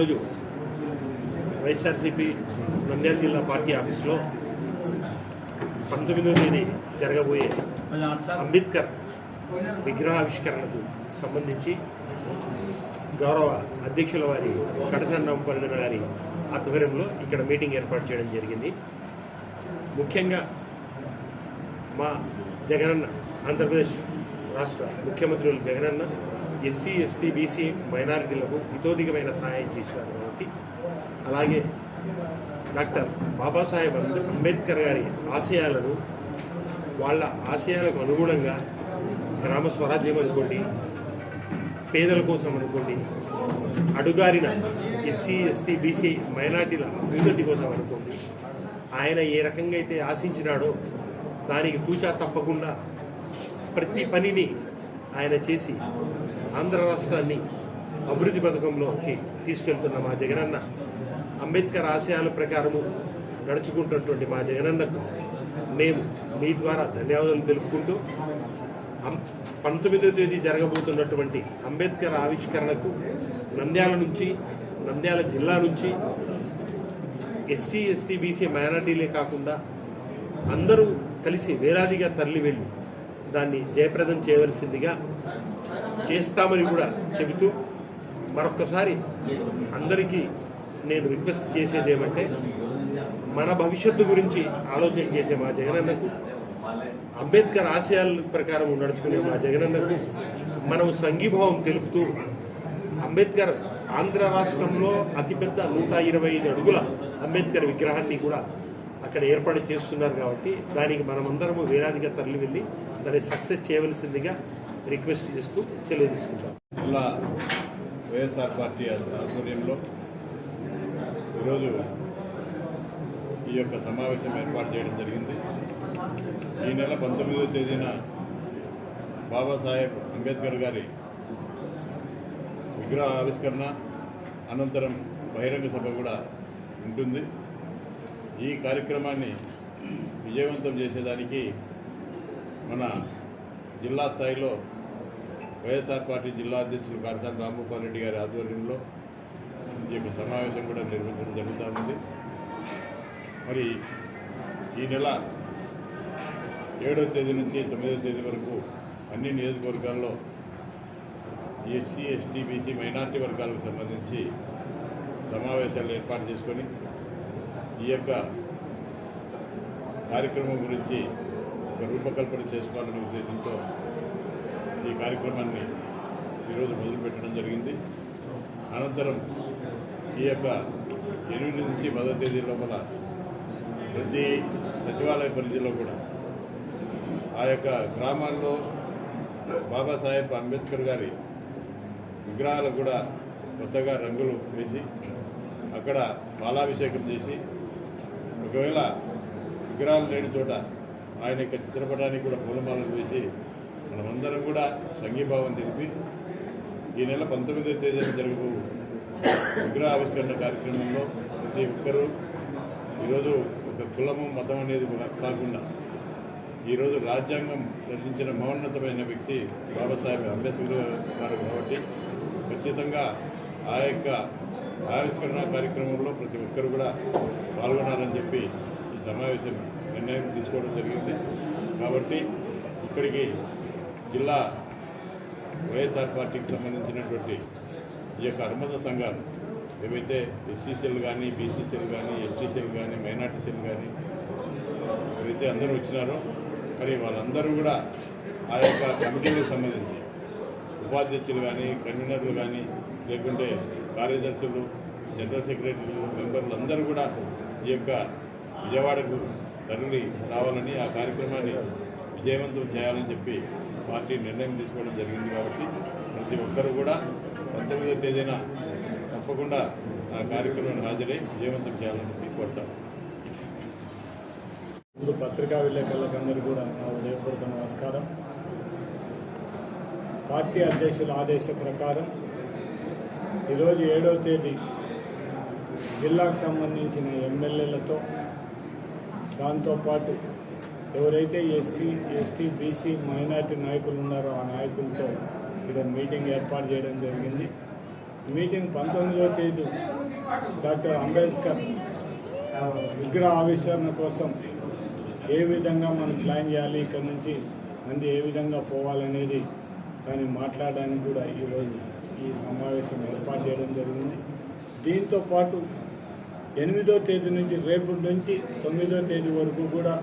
ఈరోజు వైఎస్ఆర్సీపీ నంద్యాల జిల్లా పార్టీ ఆఫీస్లో పంతొమ్మిదో తేదీ జరగబోయే అంబేద్కర్ విగ్రహావిష్కరణకు సంబంధించి గౌరవ అధ్యక్షుల వారి కడసన్నపల్లి గారి ఆధ్వర్యంలో ఇక్కడ మీటింగ్ ఏర్పాటు చేయడం జరిగింది. ముఖ్యంగా మా జగనన్న ఆంధ్రప్రదేశ్ రాష్ట్ర ముఖ్యమంత్రులు జగనన్న ఎస్సీ ఎస్టీ బీసీ మైనారిటీలకు ఇతోధికమైన సహాయం చేశారు కాబట్టి. అలాగే డాక్టర్ బాబాసాహెబ్ అంబేద్కర్ గారి ఆశయాలను వాళ్ళ ఆశయాలకు అనుగుణంగా గ్రామ స్వరాజ్యం అనుకోండి పేదల కోసం అనుకోండి అడుగారిన ఎస్సీ ఎస్టీ బీసీ మైనార్టీల అభివృద్ధి కోసం అనుకోండి ఆయన ఏ రకంగా అయితే ఆశించినాడో దానికి తూచా తప్పకుండా ప్రతి పనిని ఆయన చేసి ఆంధ్ర రాష్ట్రాన్ని అభివృద్ధి పథకంలోకి తీసుకెళ్తున్న మా జగనన్న అంబేద్కర్ ఆశయాల ప్రకారము నడుచుకుంటున్నటువంటి మా జగనన్నకు మేము మీ ద్వారా ధన్యవాదాలు తెలుపుకుంటూ పంతొమ్మిదో తేదీ జరగబోతున్నటువంటి అంబేద్కర్ ఆవిష్కరణకు నంద్యాల నుంచి నంద్యాల జిల్లా నుంచి ఎస్సీ ఎస్టీ బీసీ మైనార్టీలే కాకుండా అందరూ కలిసి వేలాదిగా తరలి వెళ్ళి దాన్ని జయప్రదం చేయవలసిందిగా చేస్తామని కూడా చెబుతూ మరొక్కసారి అందరికీ నేను రిక్వెస్ట్ చేసేది ఏమంటే మన భవిష్యత్తు గురించి ఆలోచన చేసే మా జగనన్నకు అంబేద్కర్ ఆశయాల ప్రకారం నడుచుకునే మా జగనన్నకు మనం సంఘీభావం తెలుపుతూ అంబేద్కర్ ఆంధ్ర రాష్ట్రంలో అతిపెద్ద నూట ఇరవై ఐదు అడుగుల అంబేద్కర్ విగ్రహాన్ని కూడా అక్కడ ఏర్పాటు చేస్తున్నారు కాబట్టి దానికి మనమందరము వేలాదిగా తరలి వెళ్ళి దాన్ని సక్సెస్ చేయవలసిందిగా రిక్వెస్ట్ చేస్తూ సెలవు తీసుకుంటాం. ఇలా వైఎస్ఆర్ పార్టీ ఆధ్వర్యంలో ఈరోజు ఈ యొక్క సమావేశం ఏర్పాటు చేయడం జరిగింది. ఈ నెల పంతొమ్మిదవ తేదీన బాబాసాహెబ్ అంబేద్కర్ గారి విగ్రహ ఆవిష్కరణ అనంతరం బహిరంగ సభ కూడా ఉంటుంది. ఈ కార్యక్రమాన్ని విజయవంతం చేసేదానికి మన జిల్లా స్థాయిలో వైఎస్ఆర్ పార్టీ జిల్లా అధ్యక్షులు కారసాని రామ్మోహన్ రెడ్డి గారి ఆధ్వర్యంలో ఈ యొక్క సమావేశం కూడా నిర్వహించడం జరుగుతూ ఉంది. మరి ఈ నెల ఏడవ తేదీ నుంచి తొమ్మిదవ తేదీ వరకు అన్ని నియోజకవర్గాల్లో ఎస్సీ ఎస్టీ బీసీ మైనార్టీ వర్గాలకు సంబంధించి సమావేశాలు ఏర్పాటు చేసుకొని ఈ యొక్క కార్యక్రమం గురించి ఒక రూపకల్పన చేసుకోవాలనే ఉద్దేశంతో ఈ కార్యక్రమాన్ని ఈరోజు మొదలుపెట్టడం జరిగింది. అనంతరం ఈ యొక్క ఎనిమిది నుంచి పదో తేదీ లోపల ప్రతి సచివాలయ పరిధిలో కూడా ఆ యొక్క గ్రామాల్లో బాబాసాహెబ్ అంబేద్కర్ గారి విగ్రహాలకు కూడా కొత్తగా రంగులు వేసి అక్కడ బాలాభిషేకం చేసి ఒకవేళ విగ్రహాలు లేని చోట ఆయన యొక్క చిత్రపటానికి కూడా పూలమాలలు వేసి మనమందరం కూడా సంఘీభావం తెలిపి ఈ నెల పంతొమ్మిదవ తేదీన జరుగు విగ్రహ ఆవిష్కరణ కార్యక్రమంలో ప్రతి ఒక్కరూ ఈరోజు ఒక కులము మతం అనేది కాకుండా ఈరోజు రాజ్యాంగం రచించిన మహోన్నతమైన వ్యక్తి బాబాసాహెబ్ అంబేద్కర్ గారు కాబట్టి ఖచ్చితంగా ఆ యొక్క ఆవిష్కరణ కార్యక్రమంలో ప్రతి ఒక్కరు కూడా పాల్గొనాలని చెప్పి ఈ సమావేశం నిర్ణయం తీసుకోవడం జరిగింది. కాబట్టి ఇక్కడికి జిల్లా వైఎస్ఆర్ పార్టీకి సంబంధించినటువంటి ఈ యొక్క అనుమత సంఘాలు ఏవైతే ఎస్సీసీలు కానీ బీసీసీలు కానీ ఎస్టీసీలు కానీ మైనార్టీసీలు కానీ ఎవరైతే అందరూ వచ్చినారో మరి వాళ్ళందరూ కూడా ఆ యొక్క కమిటీలకు సంబంధించి ఉపాధ్యక్షులు కానీ కన్వీనర్లు కానీ లేకుంటే కార్యదర్శులు జనరల్ సెక్రటరీలు మెంబర్లు అందరూ కూడా ఈ యొక్క విజయవాడకు తరలి రావాలని ఆ కార్యక్రమాన్ని విజయవంతం చేయాలని చెప్పి పార్టీ నిర్ణయం తీసుకోవడం జరిగింది కాబట్టి ప్రతి ఒక్కరూ కూడా పంతొమ్మిదవ తేదీన తప్పకుండా ఆ కార్యక్రమాన్ని హాజరై విజయవంతం చేయాలని చెప్పి కోరుతాను ఇప్పుడు పత్రికా విలేకరులకు అందరూ కూడా నా ఉదయపూర్వక నమస్కారం. పార్టీ అధ్యక్షుల ఆదేశ ప్రకారం ఈరోజు ఏడవ తేదీ జిల్లాకు సంబంధించిన ఎమ్మెల్యేలతో దాంతోపాటు ఎవరైతే ఎస్టీ ఎస్టీ బీసీ మైనార్టీ నాయకులు ఉన్నారో ఆ నాయకులతో ఇక్కడ మీటింగ్ ఏర్పాటు చేయడం జరిగింది. మీటింగ్ పంతొమ్మిదవ తేదీ డాక్టర్ అంబేద్కర్ విగ్రహ ఆవిష్కరణ కోసం ఏ విధంగా మనం ప్లాన్ చేయాలి ఇక్కడ నుంచి మంది ఏ విధంగా పోవాలనేది దాన్ని మాట్లాడడానికి కూడా ఈరోజు ఈ సమావేశం ఏర్పాటు చేయడం జరిగింది. దీంతో పాటు ఎనిమిదో తేదీ నుంచి రేపు నుంచి తొమ్మిదో తేదీ వరకు కూడా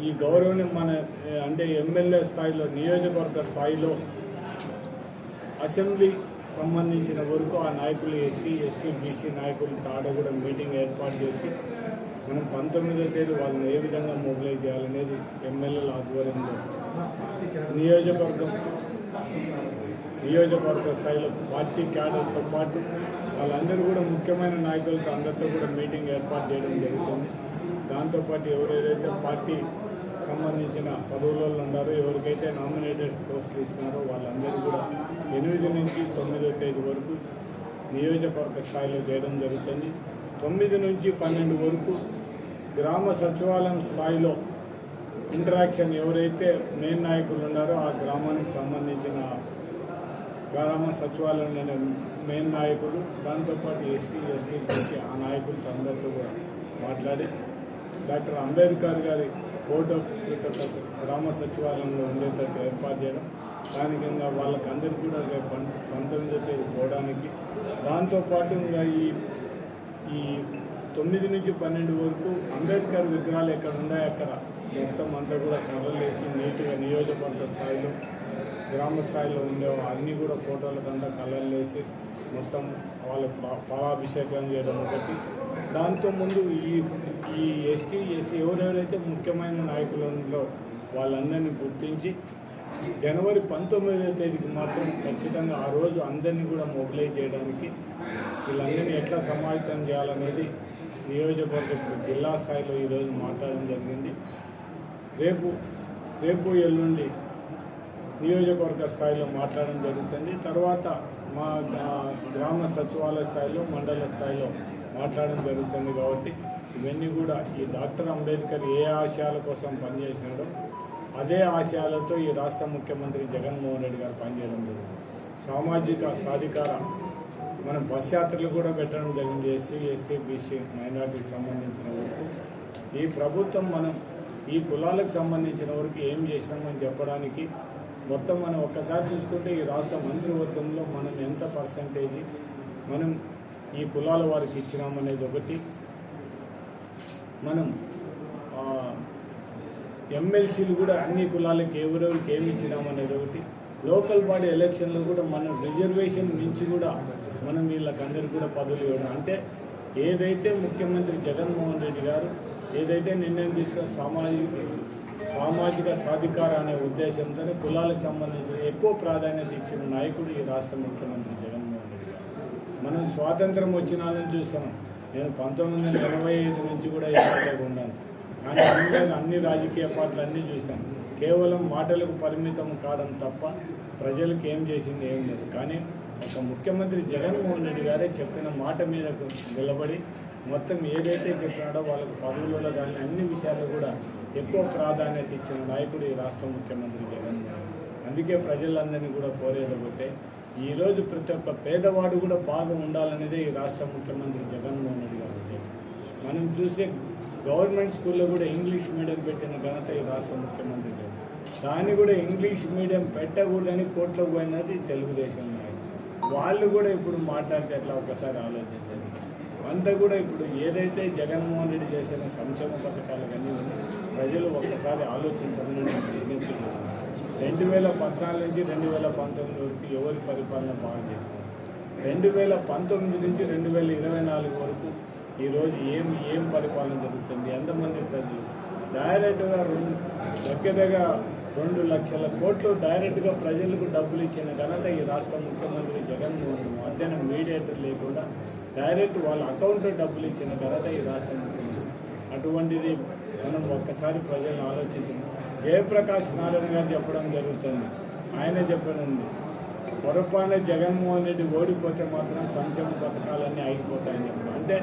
ఈ గౌరవం మన అంటే ఎమ్మెల్యే స్థాయిలో నియోజకవర్గ స్థాయిలో అసెంబ్లీ సంబంధించిన వరకు ఆ నాయకులు ఎస్సీ ఎస్టీ బీసీ నాయకులు తాడ కూడా మీటింగ్ ఏర్పాటు చేసి మనం పంతొమ్మిదో తేదీ వాళ్ళని ఏ విధంగా మొబిలైజ్ చేయాలనేది ఎమ్మెల్యేల ఆధ్వర్యంలో. నియోజకవర్గం నియోజకవర్గ స్థాయిలో పార్టీ క్యాడర్తో పాటు వాళ్ళందరూ కూడా ముఖ్యమైన నాయకులతో అందరితో కూడా మీటింగ్ ఏర్పాటు చేయడం జరుగుతుంది. దాంతోపాటు ఎవరెవరైతే పార్టీ సంబంధించిన పదవులలో ఉన్నారో ఎవరికైతే నామినేటెడ్ పోస్టులు ఇస్తున్నారో వాళ్ళందరూ కూడా ఎనిమిది నుంచి తొమ్మిదో తేదీ వరకు నియోజకవర్గ స్థాయిలో చేయడం జరుగుతుంది. తొమ్మిది నుంచి పన్నెండు వరకు గ్రామ సచివాలయం స్థాయిలో ఇంటరాక్షన్ ఎవరైతే మెయిన్ నాయకులు ఉన్నారో ఆ గ్రామానికి సంబంధించిన గ్రామ సచివాలయంలోని మెయిన్ నాయకులు దాంతోపాటు ఎస్సీ ఎస్టీ బీసీ ఆ నాయకులతో అందరితో కూడా మాట్లాడి డాక్టర్ అంబేద్కర్ గారి ఫోటో ఇక్కడ గ్రామ సచివాలయంలో ఉండేటట్టు ఏర్పాటు చేయడం దాని కింద వాళ్ళకి అందరికీ కూడా రేపు పంతొమ్మిదో తేదీ పోవడానికి. దాంతోపాటు ఇంకా ఈ ఈ తొమ్మిది నుంచి పన్నెండు వరకు అంబేద్కర్ విగ్రహాలు ఎక్కడ ఉన్నాయి అక్కడ మొత్తం అంతా కూడా కర్రలు వేసి నీట్గా నియోజకవర్గ స్థాయిలో గ్రామ స్థాయిలో ఉండే అన్నీ కూడా ఫోటోలకు అంతా కలర్లు వేసి మొత్తం వాళ్ళ పలాభిషేకం పాలాభిషేకం చేయడం ఒకటి. దాంతో ముందు ఈ ఈ ఎస్టీ ఎస్సీ ఎవరెవరైతే ముఖ్యమైన నాయకులలో వాళ్ళందరినీ గుర్తించి జనవరి పంతొమ్మిదవ తేదీకి మాత్రం ఖచ్చితంగా ఆ రోజు అందరినీ కూడా మొబిలైజ్ చేయడానికి వీళ్ళందరినీ ఎట్లా సమాహితం చేయాలనేది నియోజకవర్గ జిల్లా స్థాయిలో ఈరోజు మాట్లాడడం జరిగింది. రేపు రేపు ఎల్లుండి నియోజకవర్గ స్థాయిలో మాట్లాడడం జరుగుతుంది. తర్వాత మా గ్రామ సచివాలయ స్థాయిలో మండల స్థాయిలో మాట్లాడడం జరుగుతుంది కాబట్టి ఇవన్నీ కూడా ఈ డాక్టర్ అంబేద్కర్ ఏ ఆశయాల కోసం పనిచేసినాడో అదే ఆశయాలతో ఈ రాష్ట్ర ముఖ్యమంత్రి జగన్మోహన్ రెడ్డి గారు పనిచేయడం జరిగింది. సామాజిక సాధికార మనం బస్ యాత్రలు కూడా పెట్టడం జరిగింది. ఎస్సీ ఎస్టీ బీసీ మైనార్టీకి సంబంధించిన వరకు. ఈ ప్రభుత్వం మనం ఈ కులాలకు సంబంధించిన వరకు ఏం చేసినామని చెప్పడానికి మొత్తం మనం ఒక్కసారి చూసుకుంటే ఈ రాష్ట్ర మంత్రివర్గంలో మనం ఎంత పర్సంటేజ్ మనం ఈ కులాల వారికి ఇచ్చినామనేది ఒకటి. మనం ఎమ్మెల్సీలు కూడా అన్ని కులాలకి ఎవరెవరికి ఏమి ఇచ్చినామనేది ఒకటి. లోకల్ బాడీ ఎలక్షన్లో కూడా మనం రిజర్వేషన్ నుంచి కూడా మనం వీళ్ళకి అందరికీ కూడా పదవులు ఇవ్వడం. అంటే ఏదైతే ముఖ్యమంత్రి జగన్మోహన్ రెడ్డి గారు ఏదైతే నిర్ణయం తీసుకున్న సామాజిక సామాజిక సాధికార అనే ఉద్దేశంతో కులాలకు సంబంధించిన ఎక్కువ ప్రాధాన్యత ఇచ్చిన నాయకుడు ఈ రాష్ట్ర ముఖ్యమంత్రి జగన్మోహన్ రెడ్డి మనం స్వాతంత్రం వచ్చిన వాళ్ళని చూస్తున్నాం నేను పంతొమ్మిది వందల ఎనభై ఐదు నుంచి కూడా ఎన్నికల్లో ఉన్నాను కానీ అన్ని అన్ని రాజకీయ పార్టీలు అన్నీ చూశాను. కేవలం మాటలకు పరిమితం కావడం తప్ప ప్రజలకు ఏం చేసింది ఏం లేదు. కానీ ఒక ముఖ్యమంత్రి జగన్మోహన్ రెడ్డి గారే చెప్పిన మాట మీదకు నిలబడి మొత్తం ఏదైతే చెప్పినాడో వాళ్ళకు పదవులలో కానీ అన్ని విషయాల్లో కూడా ఎక్కువ ప్రాధాన్యత ఇచ్చిన నాయకుడు ఈ రాష్ట్ర ముఖ్యమంత్రి జగన్మోహన్ అందుకే ప్రజలందరినీ కూడా కోరేది ఒకటే ఈరోజు ప్రతి ఒక్క పేదవాడు కూడా బాగా ఉండాలనేదే ఈ రాష్ట్ర ముఖ్యమంత్రి జగన్మోహన్ రెడ్డి గారి ఉద్దేశం. మనం చూసే గవర్నమెంట్ స్కూల్లో కూడా ఇంగ్లీష్ మీడియం పెట్టిన ఘనత ఈ రాష్ట్ర ముఖ్యమంత్రి గారు. దాన్ని కూడా ఇంగ్లీష్ మీడియం పెట్టకూడదని కోర్టులో పోయినది తెలుగుదేశం నాయకులు. వాళ్ళు కూడా ఇప్పుడు మాట్లాడితే అట్లా ఒకసారి ఆలోచించండి. అంతా కూడా ఇప్పుడు ఏదైతే జగన్మోహన్ రెడ్డి చేసిన సంక్షేమ పథకాలు కానీ ప్రజలు ఒక్కసారి ఆలోచించాలని విజ్ఞప్తి రెండు వేల పద్నాలుగు నుంచి రెండు వేల పంతొమ్మిది వరకు ఎవరి పరిపాలన బాగా రెండు వేల పంతొమ్మిది నుంచి రెండు వేల ఇరవై నాలుగు వరకు ఈరోజు ఏం ఏం పరిపాలన జరుగుతుంది? ఎంతమంది ప్రజలు? డైరెక్ట్గా రెండు దగ్గర దగ్గర రెండు లక్షల కోట్లు డైరెక్ట్గా ప్రజలకు డబ్బులు ఇచ్చిన ఘనత ఈ రాష్ట్ర ముఖ్యమంత్రి జగన్మోహన్ రెడ్డి. మధ్యాహ్నం మీడియేటర్ లేకుండా డైరెక్ట్ వాళ్ళ అకౌంట్లో డబ్బులు ఇచ్చిన ఘనత ఈ రాష్ట్ర ముఖ్యమంత్రి. అటువంటిది మనం ఒక్కసారి ప్రజలను ఆలోచించండి. జయప్రకాష్ నారాయణ గారు చెప్పడం జరుగుతుంది. ఆయనే చెప్పడం పొరపాటున జగన్మోహన్ రెడ్డి ఓడిపోతే మాత్రం సంక్షేమ పథకాలన్నీ ఆగిపోతాయని చెప్పడం. అంటే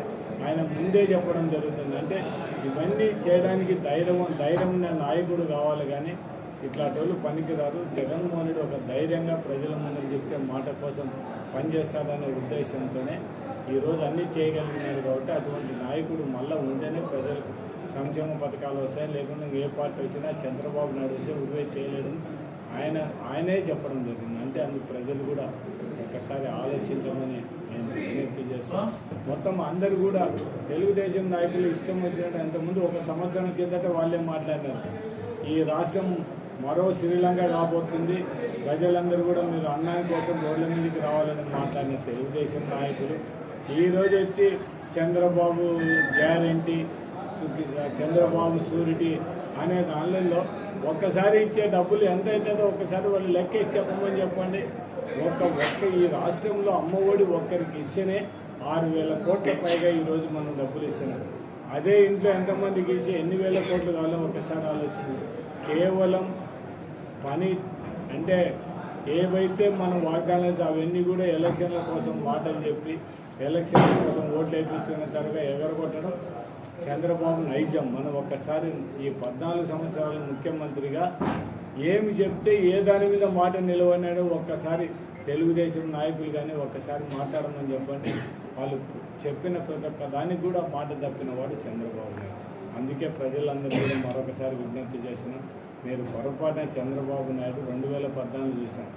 ఆయన ముందే చెప్పడం జరుగుతుంది. అంటే ఇవన్నీ చేయడానికి ధైర్యం ధైర్యం ఉన్న నాయకుడు కావాలి కానీ ఇట్లాంటి వాళ్ళు పనికిరాదు. జగన్మోహన్ రెడ్డి ఒక ధైర్యంగా ప్రజల ముందు చెప్తే మాట కోసం పనిచేస్తాడనే ఉద్దేశంతోనే ఈరోజు అన్నీ చేయగలిగినాడు కాబట్టి అటువంటి నాయకుడు మళ్ళీ ఉంటేనే ప్రజలకు సంక్షేమ పథకాలు వస్తాయి. లేకుండా ఏ పార్టీ వచ్చినా చంద్రబాబు నాయుడు వస్తే ఉరివే చేయలేడు. ఆయన ఆయనే చెప్పడం జరిగింది. అంటే అందుకు ప్రజలు కూడా ఒకసారి ఆలోచించమని నేను విజ్ఞప్తి చేస్తాను మొత్తం అందరు కూడా తెలుగుదేశం నాయకులు ఇష్టం వచ్చినట్టు అంతకుముందు ఒక సంవత్సరం కిందట వాళ్ళే మాట్లాడినారు. ఈ రాష్ట్రం మరో శ్రీలంక రాబోతుంది ప్రజలందరూ కూడా మీరు అన్నాని కోసం రోడ్ల మీదకి రావాలని మాట్లాడిన తెలుగుదేశం నాయకులు. ఈ వచ్చి చంద్రబాబు గ్యారంటీ చంద్రబాబు సూరిటీ అనే దానిలో ఒక్కసారి ఇచ్చే డబ్బులు ఎంత అవుతుందో ఒక్కసారి వాళ్ళు లెక్కేసి చెప్పమని చెప్పండి. ఒక్క ఒక్క ఈ రాష్ట్రంలో అమ్మఒడి ఒక్కరికి ఇస్తేనే ఆరు వేల కోట్ల పైగా ఈరోజు మనం డబ్బులు ఇస్తున్నాం. అదే ఇంట్లో ఎంతమందికి ఇచ్చి ఎన్ని వేల కోట్లు కావాలో ఒకసారి ఆలోచన కేవలం పని అంటే ఏవైతే మనం వాగ్దానాలు అవన్నీ కూడా ఎలక్షన్ల కోసం మాటలు చెప్పి ఎలక్షన్ల కోసం ఓట్లు వేయించుకున్న తర్వాత ఎగరగొట్టడం చంద్రబాబు నైజం. మనం ఒక్కసారి ఈ పద్నాలుగు సంవత్సరాల ముఖ్యమంత్రిగా ఏమి చెప్తే ఏ దాని మీద మాట నిలవనాడో ఒక్కసారి తెలుగుదేశం నాయకులు కానీ ఒక్కసారి మాట్లాడమని చెప్పండి. వాళ్ళు చెప్పిన ప్రతి ఒక్క దానికి కూడా మాట తప్పిన వాడు చంద్రబాబు నాయుడు. అందుకే ప్రజలందరూ కూడా మరొకసారి విజ్ఞప్తి చేస్తున్నాం. మీరు పొరపాటున చంద్రబాబు నాయుడు రెండు వేల పద్నాలుగు చూసాం